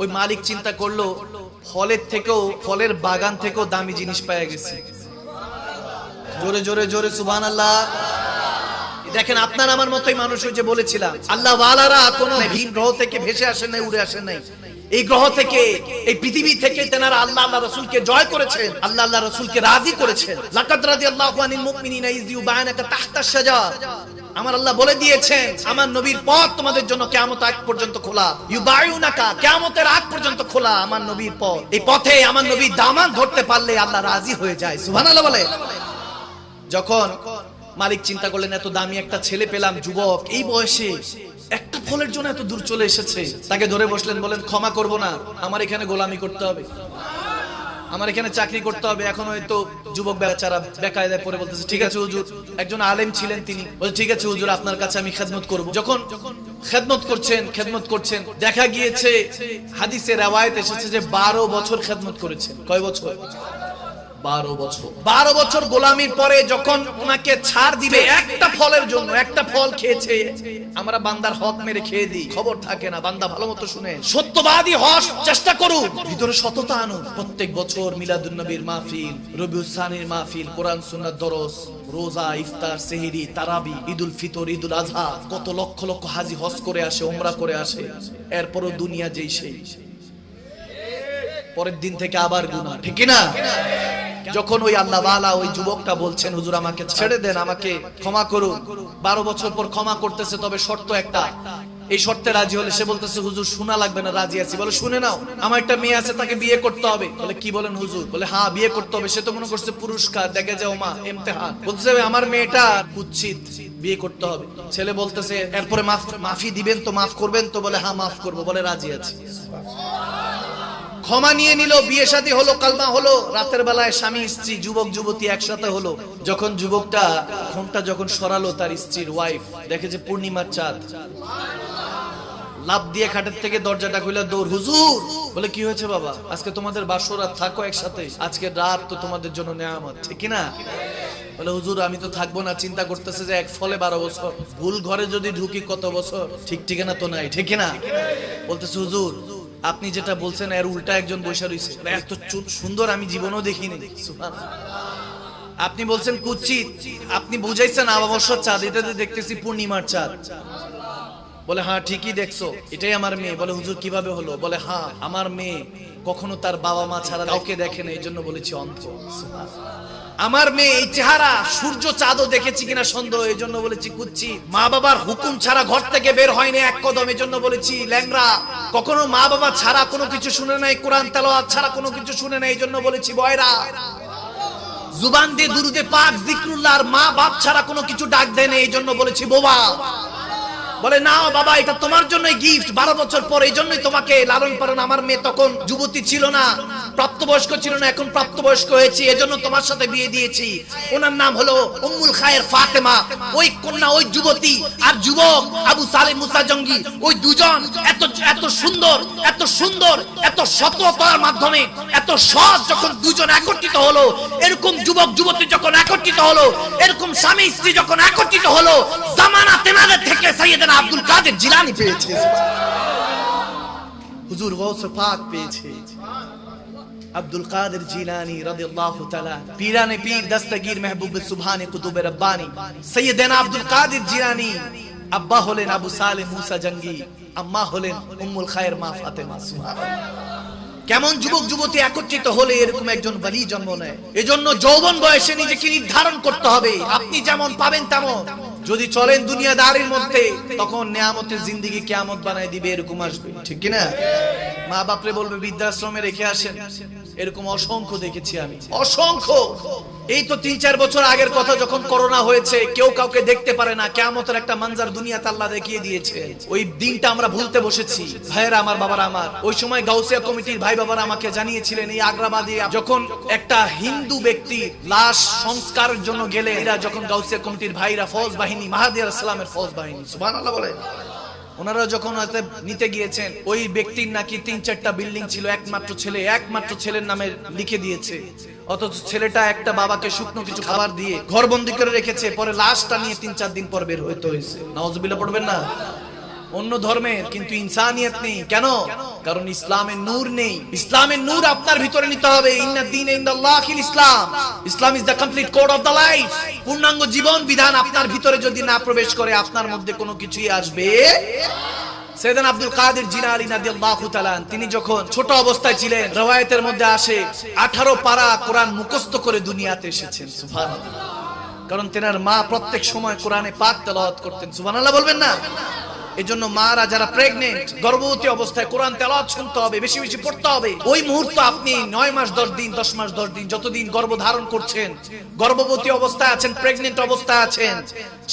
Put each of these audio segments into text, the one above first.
ওই মালিক চিন্তা করল, ফলের থেকেও, ফলের বাগান থেকেও দামি জিনিস পাওয়া গেছে। জোরে জোরে জোরে সুবান আল্লাহ দেখেন, আপনার আমার মতোই মানুষ যে বলেছিলাম, আল্লাহ ওয়ালারা কোন ভিন গ্রহ থেকে ভেসে আসে নাই, উড়ে আসে নাই। এই গ্রহ থেকে, এই পৃথিবী থেকে তেনারা আল্লাহ আল্লাহ রসুলকে জয় করেছেন, আল্লাহ আল্লাহ রসুলকে রাজি করেছেন। লাকাদ রাদিয়াল্লাহু আনিল মুমিনিনা ইয ইউবায়নাকা তাহতা শাজার। আমার আল্লাহ বলে দিয়েছেন, আমার নবীর পথ তোমাদের জন্য কিয়ামত আগ পর্যন্ত খোলা। ইউবায়ুনাকা কিয়ামতের আগ পর্যন্ত খোলা আমার নবীর পথ। এই পথে আমার নবীর দামান ধরতে পারলে আল্লাহ রাজি হয়ে যায়। সুবহানাল্লাহ বলে। যখন মালিক চিন্তা করলেন, এত দামি একটা ছেলে পেলাম, যুবক, এই বয়সে একটা ফলের জন্য এত দূর চলে এসেছে। তাকে ধরে বসলেন, বলেন, ক্ষমা করব না, আমার এখানে গোলামি করতে হবে। আমার এখানে চাকরি করতে হবে, এখন হয়তো যুবক বেচারা বেকায়দায় পরে বলতেছে, ঠিক আছে হুজুর, একজন আলেম ছিলেন তিনি। বলছে ঠিক আছে হুজুর, আপনার কাছে আমি খেদমত করব। যখন খেদমত করছেন খেদমত করছেন, দেখা গিয়েছে হাদিসের রেওয়ায়ত এসেছে যে বারো বছর খেদমত করেছেন। কয় বছর? বারো বছর। বারো বছর গোলামির পরে যখন ওনাকে ছাড় দিবে, একটা ফলের জন্য, একটা ফল খেয়েছে, আমরা বান্দার হক মেরে খেয়ে দিই। খবর থাকে না, বান্দা ভালো মতো শুনে। সত্যবাদী হস চেষ্টা করুন ভিতরে সততা আনুন প্রত্যেক বছর মিলাদুন্নবীর মাহফিল রবিউসানির মাহফিল, কোরআন, সুন্নাত, দরস, রোজা, ইফতার, সেহরি, তারাবি, ঈদুল ফিতর, ঈদুল আজহা কত লক্ষ লক্ষ হাজি হজ করে আসে ওমরা করে আসে। এরপরও দুনিয়া যেই সেই। পরের দিন থেকে আবার গুনাহ, ঠিক না যখন ওই আল্লাহওয়ালা ওই যুবকটা বলছেন, হুজুর, আমাকে ছেড়ে দেন, আমাকে ক্ষমা করুন। বারো বছর পর ক্ষমা করতেছে, তবে শর্ত একটা। এই শর্তে রাজি হলে সে বলতেছে, হুজুর, শোনা লাগবে না, রাজি আছি। বলে, শুনে নাও, আমার একটা মেয়ে আছে, তাকে বিয়ে করতে হবে। বলে, কি বলেন হুজুর? বলে হ্যাঁ বিয়ে করতে হবে। সে তো মনে করছে, পুরস্কার, দেখে যাও মা এমতেহান বলতেছে আমার মেয়েটা কুচ্ছিত বিয়ে করতে হবে। ছেলে বলতেছে, এরপরে মাফ, মাফি দিবেন তো, মাফ করবেন তো? বলে হ্যাঁ মাফ করব। বলে, রাজি আছি। ক্ষমা নিয়ে নিল, বিয়ে শাদী হলো, কালমা হলো, রাতের বেলায় স্বামী, স্ত্রী, যুবক, যুবতী একসাথে হলো। যখন যুবকটা ঘোমটা যখন সরালো, তার স্ত্রীর ওয়াইফ দেখে যে পূর্ণিমার চাঁদ। লাভ দিয়ে খাটের থেকে দরজাটা খুলে দৌড়, হুজুর! বলে, কি হয়েছে বাবা? আজকে তোমাদের বাসরাত থাকো একসাথে। আজকে রাত তো তোমাদের জন্য নেয়ামত, ঠিক কি না বলে, হুজুর, আমি তো থাকব না, চিন্তা করতেছে যে এক ফলে বারো বছর। ভুল ঘরে যদি ঢুকি কত বছর? ঠিক ঠিকানা তো নাই, ঠিক না বলতেছে, হুজুর আপনি যেটা বলছেন, এর উল্টা একজন বৈশা রয়েছে এত সুন্দর আমি জীবনেও দেখিনি। আপনি বলছেন কুচ্ছিত আপনি বুঝাইছেন অবসর চাঁদ এটাতে দেখতেছি পূর্ণিমার চাঁদ। বলে হ্যাঁ ঠিকই দেখছ। এটাই আমার মেয়ে। বলে, হুজুর, কীভাবে হলো? বলে হ্যাঁ আমার মেয়ে কখনো তার বাবা মা ছাড়া কাউকে দেখে না। এই জন্য বলেছি অন্ত আমার মেয়ে এই চেহারা, সূর্য চাঁদও দেখেছি কিনা সন্দেহ এই জন্য বলেছি, কুচ্ছি। মা বাবার হুকুম ছাড়া ঘর থেকে বের হয়নি, এক কদম এই জন্য বলেছি ল্যাংরা কখনো মা বাবা ছাড়া কোনো কিছু শুনে নাই, কোরআন তেলাওয়াত ছাড়া কোনো কিছু শুনে নাই এই জন্য বলেছি, বয়রা। জুবান দিয়ে দুরুদে পাক জিক্রুল্লাহ আর মা বাপ ছাড়া কোনো কিছু ডাক দেয় না এই জন্য বলেছি, বোবা। বলে না বাবা, এটা তোমার জন্যই গিফট বারো বছর পর এই জন্যই তোমাকে লালন পালন। আমার মেয়ে তখন যুবতী ছিল না, প্রাপ্তবয়স্ক ছিল না, এখন প্রাপ্তবয়স্ক হয়েছে, এজন্য তোমার সাথে বিয়ে দিয়েছি। ওনার নাম হলো উম্মুল খায়ের ফাতেমা। ওই কন্যা, ওই যুবতী আর যুবক, আবু সালিম, মুসা জঙ্গি, ওই দুজন এত এত সুন্দর এত সুন্দর, এত সততার মাধ্যমে, এত সৎ যখন দুজন একত্রিত হলো, এরকম যুবক, যুবতী যখন একত্রিত হলো, এরকম স্বামী, স্ত্রী যখন একত্রিত হলো, জামানা তেনাদের সাইয়েদানা আব্দুল কাদের জিলানি পেয়েছে। হুজুর গৌসে পাক পেয়েছে। আব্দুল কাদের জিলানি রাদিয়াল্লাহু তাআলা, পীরানে পীর দস্তগীর মেহবুব সুবহানে কুতুবে রব্বানি সৈয়দনা আব্দুল কাদের জিলানি, আব্বা হলেন আবু সালেহ মুসা জঙ্গি, আম্মা হলেন উম্মুল খায়ের মা ফাতেমা কেমন যুবক, যুবতী একত্রিত হলে এরকম একজন বলি জন্ম নেয়। এজন্য যৌবন বয়সে নিজেকে নির্ধারণ করতে হবে। আপনি যেমন পাবেন তেমন। যদি চলেন দুনিয়াদারির মধ্যে, তখন নেয়ামতের জিন্দিগি কেয়ামত বানায় দিবে, এরকম আসবে। ঠিক কিনা? মা বাপরে বলবে, বৃদ্ধাশ্রমে রেখে আসেন। এরকম অসংখ্য দেখেছি আমি। অসংখ্য! এই তো তিন, চার বছর আগের কথা যখন করোনা হয়েছে, কেউ কাউকে দেখতে পারে না, কেয়ামতের একটা মানজার দুনিয়াতে আল্লাহ দেখিয়ে দিয়েছে। ওই দিনটা আমরা ভুলতে বসেছি। ভাইয়েরা আমার, বাবার আমার, ওই সময় গাউসিয়া কমিটির ভাই বাবারা আমাকে জানিয়েছিলেন, এই আগ্রাবাদে যখন একটা হিন্দু ব্যক্তি লাশ সংস্কারের জন্য গেলে এরা যখন গাউসিয়া কমিটির ভাইরা ফৌজ বাহিনী মাহাদিয়া ইসলামের ফৌজ বাহিনী, সুবহানাল্লাহ বলে ওনারা যখন হয়তো নিতে গিয়েছেন, ওই ব্যক্তির নাকি তিন চারটা বিল্ডিং ছিল, একমাত্র ছেলে, একমাত্র ছেলের নামে লিখে দিয়েছে। অথচ ছেলেটা একটা বাবাকে শুকনো কিছু খাবার দিয়ে ঘর বন্দি করে রেখেছে, পরে লাশটা নিয়ে তিন চার দিন পর বের হইতে হয়েছে নওয়াজবিল্লাহ পড়বেন না? অন্য ধর্মের কিন্তু ইনসানিয়ত নেই। কেন? কারণ ইসলামের নূর নেই। ইসলামের নূর আপনার ভিতরে নিতে হবে। Islam. Islam is the complete code of the life পূর্ণাঙ্গ জীবন বিধান আপনার ভিতরে যদি না প্রবেশ করে, আপনার মধ্যে কোনো কিছুই আসবে সৈয়দান আব্দুল কাদের জিলানী রাদিয়াল্লাহু তাআলা তিনি যখন ছোট অবস্থায় ছিলেন, রওয়ায়াতের মধ্যে আসে 18 পারা কোরআন মুখস্থ করে দুনিয়াতে এসেছেন, সুবহানাল্লাহ। কারণ তেনার মা প্রত্যেক সময় কোরআনে পাক তেলাওয়াত করতেন, সুবহানাল্লাহ বলবেন না? এজন্য মারা যারা প্রেগনেন্ট গর্ভবতী অবস্থায় কোরআন তেলাওয়াত শুনতে হবে, বেশি বেশি পড়তে হবে। ওই মুহূর্ত আপনি নয় মাস, দশ দিন, দশ মাস, দশ দিন যতদিন গর্ভ ধারণ করছেন, গর্ভবতী অবস্থায় আছেন প্রেগনেন্ট অবস্থায় আছেন,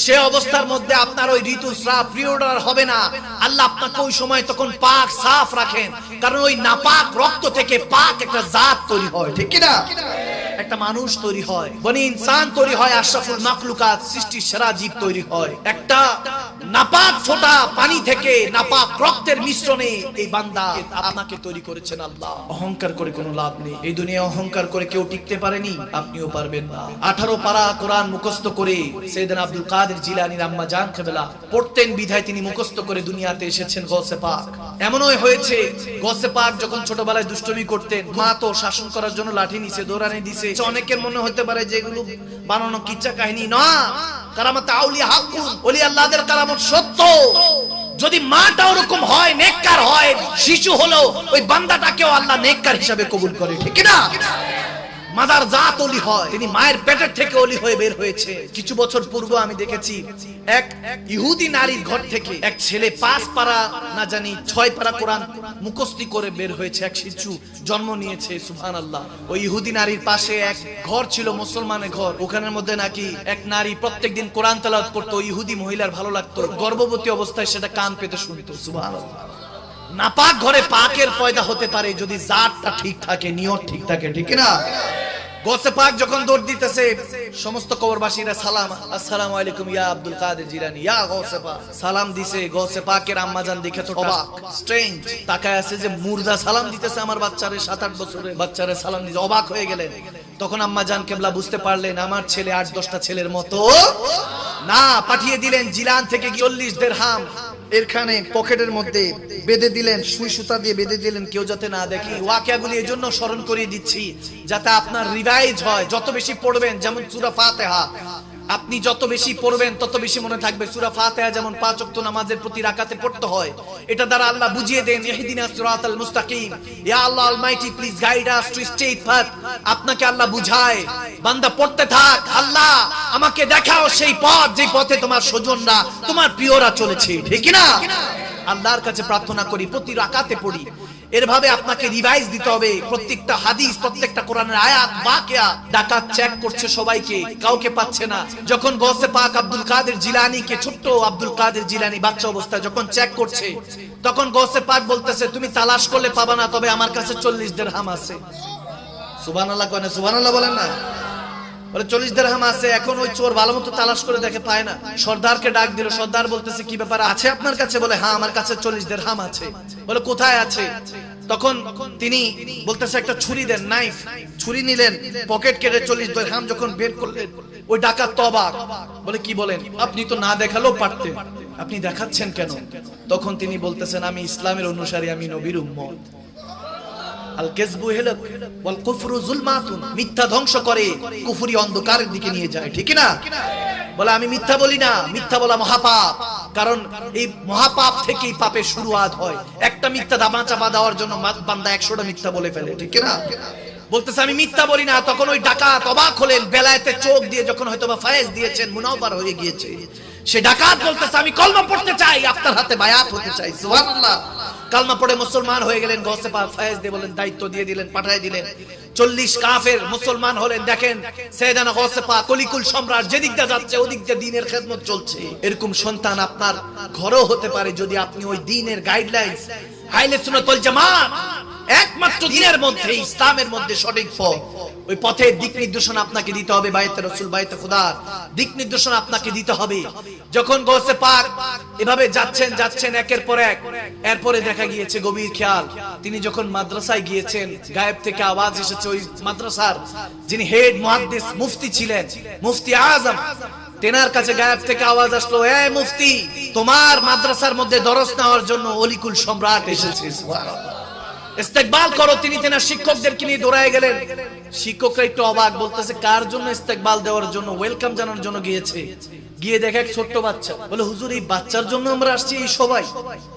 সে অবস্থার মধ্যে আপনার ওই ঋতুস্রাব প্রিয়ডার হবে না। আল্লাহ আপনাকে ওই সময় তখন পাক সাফ রাখেন, কারণ ওই নাপাক রক্ত থেকে পাক একটা জাত তৈরি হয়, ঠিক কি না একটা মানুষ তৈরি হয়, বনি ইনসান তৈরি হয়, আশরাফুল মাখলুকাত সৃষ্টির সেরা জীব তৈরি হয়। একটা নাপাক ফোঁটা পানি থেকে নাপাক রক্তের মিশ্রণে এই বান্দা আপনাকে তৈরি করেছেন আল্লাহ। অহংকার করে কোনো লাভ নেই। এই দুনিয়া অহংকার করে কেউ টিকতে পারেনি, আপনিও পারবেন না। আঠারো পারা কোরআন মুখস্থ করে সেদিন আব্দুল কাদের জিলানির আম্মা জান খেবেলা পড়তেন, বিধায় তিনি মুখস্থ করে দুনিয়াতে এসেছেন গসে পাক। এমনই হয়েছে, গসে পাক যখন ছোটবেলায় দুষ্টমি করতেন, মা তো শাসন করার জন্য লাঠি নিছে দৌড়ানি দিছে। অনেকের মনে হতে পারে যে এগুলো বানানো কিচ্ছা কাহিনী না কারামাত আউলিয়া হাকুন ওলি আল্লাহদের কারামত সত্য। যদি মাটা ওরকম হয়, নেককার হয়, শিশু হলো ওই বান্দাটাকেও আল্লাহ নেককার হিসাবে কবুল করে, ঠিক না মাদার জাত অলি হয়। তিনি মায়ের পেটের থেকে অলি হয়ে বের হয়েছে। কিছু বছর পূর্বে আমি দেখেছি, এক ইহুদি নারীর ঘর থেকে এক ছেলে পাঁচ পারা, না জানি ছয় পারা কোরআন মুখস্তি করে বের হয়েছে। এক শিশু জন্ম নিয়েছে সুফান আল্লাহ ওই ইহুদি নারীর পাশে এক ঘর ছিল, মুসলমানের ঘর। ওখানের মধ্যে নাকি এক নারী প্রত্যেকদিন কোরআন তেলাওয়াত করতো, ইহুদি মহিলার ভালো লাগতো। গর্ভবতী অবস্থায় সেটা কান পেতে শুনতো সুবহান নাপাক ঘরে পাকের পয়দা হতে পারে যদি জাতটা ঠিক থাকে, নিয়ত ঠিক থাকে, ঠিক না গোসে পাক যখন দৌড় দিতেছে সমস্ত কবরবাসীরা সালাম আসসালামু আলাইকুম ইয়া আব্দুল কাদের জিলানি ইয়া গোসে পাক। সালাম দিছে গোসে পাকের আম্মাজান দেখে তো অবাক। স্ট্রেঞ্জ তাকায় আছে যে মুর্দা সালাম দিতেছে আমার বাচ্চারে সাত আট বছরের বাচ্চারে সালাম দিতে অবাক হয়ে গেলেন। তখন আম্মাজান কেবলা বুঝতে পারলেন আমার ছেলে আট দশটা ছেলের মতো না পাঠিয়ে দিলেন জিলান থেকে চল্লিশ দের হাম এরখানে পকেটের মধ্যে বেঁধে দিলেন, সুই সুতা দিয়ে বেঁধে দিলেন, কেউ যাতে না দেখে। ওয়াকিয়াগুলি এই জন্য স্মরণ করিয়ে দিচ্ছি, যাতে আপনার রিভাইজ হয়, যত বেশি পড়বেন, যেমন সুরা ফাতেহা। আপনি যত বেশি পড়বেন, তত বেশি মনে থাকবে। সূরা ফাতিহা যেমন পাঁচ ওয়াক্ত নামাজের প্রতি রাকাতে পড়তে হয়, এটা দ্বারা আল্লাহ বুঝিয়ে দেন ইহদিনাস সিরাতাল মুস্তাকিম। ইয়া Allah almighty please guide us to straight path আপনাকে আল্লাহ বুঝায়, বান্দা, পড়তে থাক। আল্লাহ, আমাকে দেখাও সেই পথ, যে পথে তোমার স্বজনরা, তোমার প্রিয়রা চলেছে। ঠিক না আল্লাহর কাছে প্রার্থনা করি, প্রতি রাকাতে পড়ি। এরভাবে আপনাকে রিভাইজ দিতে হবে। প্রত্যেকটা হাদিস, প্রত্যেকটা কোরআনের আয়াত, বাকিয়া ডাকাত চেক করছে সবাইকে, কাউকে পাচ্ছে না। যখন গসে পাক আব্দুল কাদের জিলানিকে, ছোট্ট আব্দুল কাদের জিলানি বাচ্চা অবস্থায় যখন চেক করছে, তখন গসে পাক বলতেছে, তুমি তালাশ করলে পাবা না, তবে আমার কাছে চল্লিশ দেড়হাম আছে। সুবহানাল্লাহ কয় না, সুবহানাল্লাহ বলেন না। বলে, চল্লিশ আছে, এখন ওই চোর ভালো মতো তালাশ করে দেখে পায় না। সর্দারকে ডাক দিল, সর্দার বলতেছে, কি ব্যাপার, আছে আপনার কাছে? বলে হ্যাঁ আমার কাছে চল্লিশ আছে। বলে, কোথায় আছে? তখন তিনি বলতেছে, একটা ছুরি দেন নাইফ ছুরি নিলেন পকেট কেটে চল্লিশ দেড়হাম যখন বের করলেন, ওই ডাকাত তো অবাক বলে, কি বলেন, আপনি তো না দেখালেও পারতেন, আপনি দেখাচ্ছেন কেন? তখন তিনি বলতেছেন, আমি ইসলামের অনুসারী, আমি নবীর উম্মত। আমি মিথ্যা বলি না একটা মিথ্যা বান্দা একশোটা মিথ্যা বলে ফেলে বলতেছে, আমি মিথ্যা বলি না। তখন ওই ডাকাত অবাক হলেন বেলায়েতে চোখ দিয়ে যখন হয়তো বা ফায়েজ দিয়েছেন মুনাওবার হয়ে গিয়েছে। সে ডাকাত বলতেছে, আমি কলমা পড়তে চাই, আপনার হাতে বায়াত হতে চাই। সুবহানাল্লাহ। কালমা পড়ে মুসলমান হয়ে গেলেন, গসে পাক ফায়েজ দিয়ে বলেন, দায়িত্ব দিয়ে দিলেন, পাঠিয়ে দিলেন। চল্লিশ কাফের মুসলমান হলেন, দেখেন, সেদানা গসে পাক কলিকুল সম্রাট যেদিক দিয়ে যাচ্ছে, ওদিক দিয়ে দিনের খেদমত চলছে। এরকম সন্তান আপনার ঘরেও হতে পারে যদি আপনি ওই দিনের গাইডলাইন্স হাইলে সুন্নাতুল জামাত একমাত্র দিনের মধ্যে, ইসলামের মধ্যে সঠিক পথ। ওই পথের দিক নির্দেশনা আপনাকে দিতে হবে, বাইতে রসুল, বাইতে খুদার দিক নির্দেশনা আপনাকে দিতে হবে। যখন গোসে পাক এভাবে যাচ্ছেন যাচ্ছেন একের পর এক। এরপরে দেখা গিয়েছে গভীর খেয়াল। তিনি যখন মাদ্রাসায় গিয়েছেন, গায়েব থেকে আওয়াজ এসেছে ওই মাদ্রাসার। যিনি হেড মুহাদ্দিস মুফতি ছিলেন, মুফতি আজম। তেনার কাছে গায়েব থেকে আওয়াজ আসলো, এ মুফতি, তোমার মাদ্রাসার মধ্যে দরস নেওয়ার জন্য অলিকুল সম্রাট এসেছে। ইস্তেকবাল করো, তিনি তেনার শিক্ষকদেরকে নিয়ে দৌড়ায় গেলেন। শিক্ষকরা একটু অবাক, বলতেছে, কার জন্য ইস্তেকবাল দেওয়ার জন্য ওয়েলকাম জানানোর জন্য গিয়েছে? গিয়ে দেখে এক ছোট্ট বাচ্চা, বলে, হুজুর, এই বাচ্চার জন্য আমরা আসছি, এই সবাই?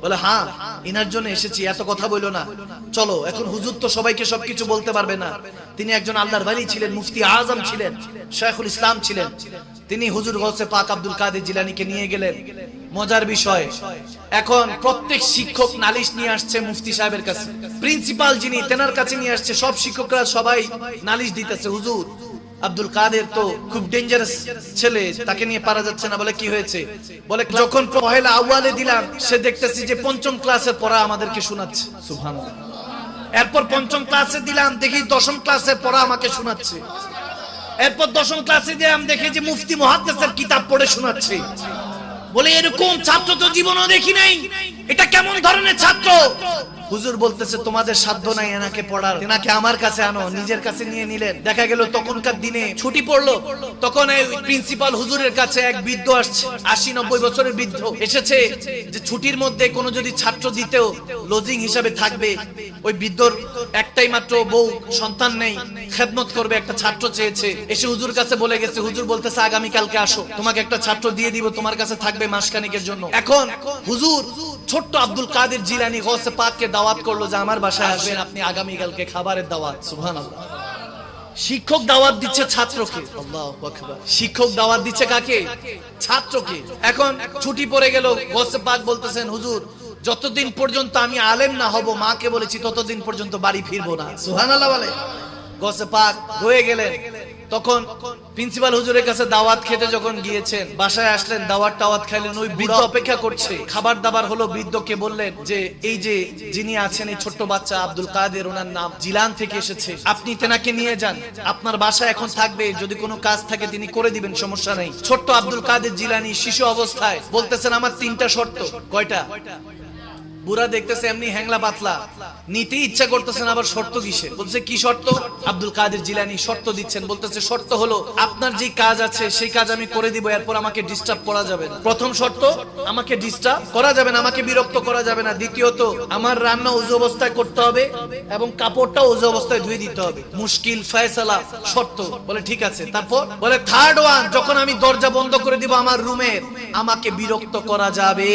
বলে হ্যাঁ ইনার জন্য এসেছি, এত কথা বলল না। চলো, এখন হুজুর তো সবাইকে সবকিছু বলতে পারবে না। তিনি একজন আল্লাহর বাড়ি ছিলেন, মুফতি আজম ছিলেন শেখুল ইসলাম ছিলেন। তিনি হুজুর গৌসে পাক আব্দুল কাদের জিলানিকে নিয়ে গেলেন। মজার বিষয়। এখন প্রত্যেক শিক্ষক নালিশ নিয়ে আসছে মুফতি সাহেবের কাছে। প্রিন্সিপাল যিনি, তেনার কাছে নিয়ে আসছে। সব শিক্ষকরা সবাই নালিশ দিতেছে, হুজুর, আব্দুল কাদের তো খুব ডেঞ্জারাস ছেলে, তাকে নিয়ে পারা যাচ্ছে না। বলে, কি হয়েছে? বলে, যখন পহেলা আউয়ালে দিলাম, সে দেখতেছি যে পঞ্চম ক্লাসের পড়া আমাদেরকে শোনাচ্ছে। সুবহানাল্লাহ। এরপর পঞ্চম ক্লাসে দিলাম, দেখি দশম ক্লাসের পড়া আমাকে শোনাচ্ছে। এরপর দশম ক্লাসে দিলাম দেখি যে মুফতি মহাদ্দেসের কিতাব পড়ে শোনাচ্ছে। বলে এরকম ছাত্র তো জীবনও দেখি নাই। এটা কেমন ধরনের ছাত্র? হুজুর বলতেছে, তোমাদের সাধ্য নাই এনাকে পড়ার। এনাকে আমার কাছে আনো, নিজের কাছে নিয়ে নিলেন। দেখা গেল, তখনকার দিনে ছুটি পড়ল। তখন এই প্রিন্সিপাল হুজুরের কাছে এক বৃদ্ধ আসছে, আশি নব্বই বছরের বৃদ্ধ। এসেছে যে, ছুটির মধ্যে কোনো যদি ছাত্র দিতেও লজিং হিসাবে থাকবে, ওই বৃদ্ধর একটাই মাত্র বউ, সন্তান নেই, খেদমত করবে, একটা ছাত্র চেয়েছে। এসে হুজুর কাছে বলে গেছে, হুজুর বলতেছে আগামী কালকে আসো। তোমাকে একটা ছাত্র দিয়ে দিব, তোমার কাছে থাকবে মাসখানিকের জন্য। এখন হুজুর ছোট্ট আব্দুল কাদের জিলানি গৌসে পাককে দাওয়াত করল যে আমার বাসায় আসবেন, আপনি আগামী কালকে খাবারের দাওয়াত, সুবহানাল্লাহ। শিক্ষক দাওয়াত দিচ্ছে ছাত্রকে। আল্লাহু আকবার। শিক্ষক দাওয়াত দিচ্ছে কাকে? ছাত্রকে। এখন ছুটি পড়ে গেল, গৌসে পাক বলতেছেন, হুজুর, যতদিন পর্যন্ত আমি আলেম না হব, মাকে বলেছি ততদিন পর্যন্ত বাড়ি ফিরবো না। সুবহানাল্লাহ বলে। গসে পাক হয়ে গেলেন। তখন প্রিন্সিপাল হুজুরের কাছে দাওয়াত খেতে যখন গিয়েছেন, বাসায় আসলেন, দাওয়াত টাওয়াত খাইলেন, ওই বৃদ্ধ অপেক্ষা করছে। খাবার দাবার হলো বৃদ্ধকে বললেন যে, এই যে যিনি আছেন, এই ছোট্ট বাচ্চা আব্দুল কাদের, ওনার নাম জিলান থেকে এসেছে। আপনি তেনাকে নিয়ে যান। আপনার বাসায় এখন থাকবে। যদি কোনো কাজ থাকে, তিনি করে দিবেন, সমস্যা নেই। ছোট্ট আব্দুল কাদের জিলানি শিশু অবস্থায় বলতেছেন, আমার তিনটা শর্ত। কয়টা? বুড়া দেখতেছে এমনি হ্যাংলা পাতলা। নিতে ইচ্ছা করতেছেন আবার শর্ত কিসের? বলছে কি শর্ত? আব্দুল কাদের জিলানি শর্ত দিচ্ছেন, বলতেছে, শর্ত হলো আপনার যে কাজ আছে, সেই কাজ আমি করে দিব, এরপর আমাকে ডিস্টার্ব করা যাবে না। প্রথম শর্ত, আমাকে ডিস্টার্ব করা যাবে না, আমাকে বিরক্ত করা যাবে না। দ্বিতীয়ত, আমার রান্না উজু অবস্থায় করতে হবে এবং কাপড়টা উজু অবস্থায় ধুয়ে দিতে হবে। মুশকিল ফয়সালা, শর্ত। বলে, ঠিক আছে। তারপর বলে থার্ড ওয়ান যখন আমি দরজা বন্ধ করে দিব আমার রুমের আমাকে বিরক্ত করা যাবে।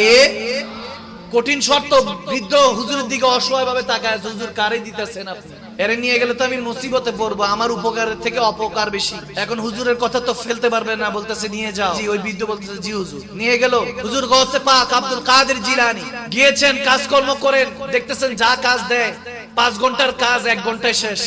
কঠিন শর্ত, বৃদ্ধ হুজুরের দিকে অসহায় ভাবে তাকায়, হুজুর কারে দিতেছেন আপনি? এরে নিয়ে গেলে তো আমি মুসিবতে পড়ব, আমার উপকারের থেকে অপকার বেশি। এখন হুজুরের কথা তো ফেলতে পারবে না, বলতেছে, নিয়ে যাও। ওই বৃদ্ধ বলতেছে, জি, হুজুর। নিয়ে গেল, হুজুর গৌসে পাক আব্দুল কাদের জিলানি। গিয়েছেন, কাজকর্ম করেন, দেখতেছেন যা কাজ দেয়, পাঁচ ঘণ্টার কাজ এক ঘন্টায় শেষ।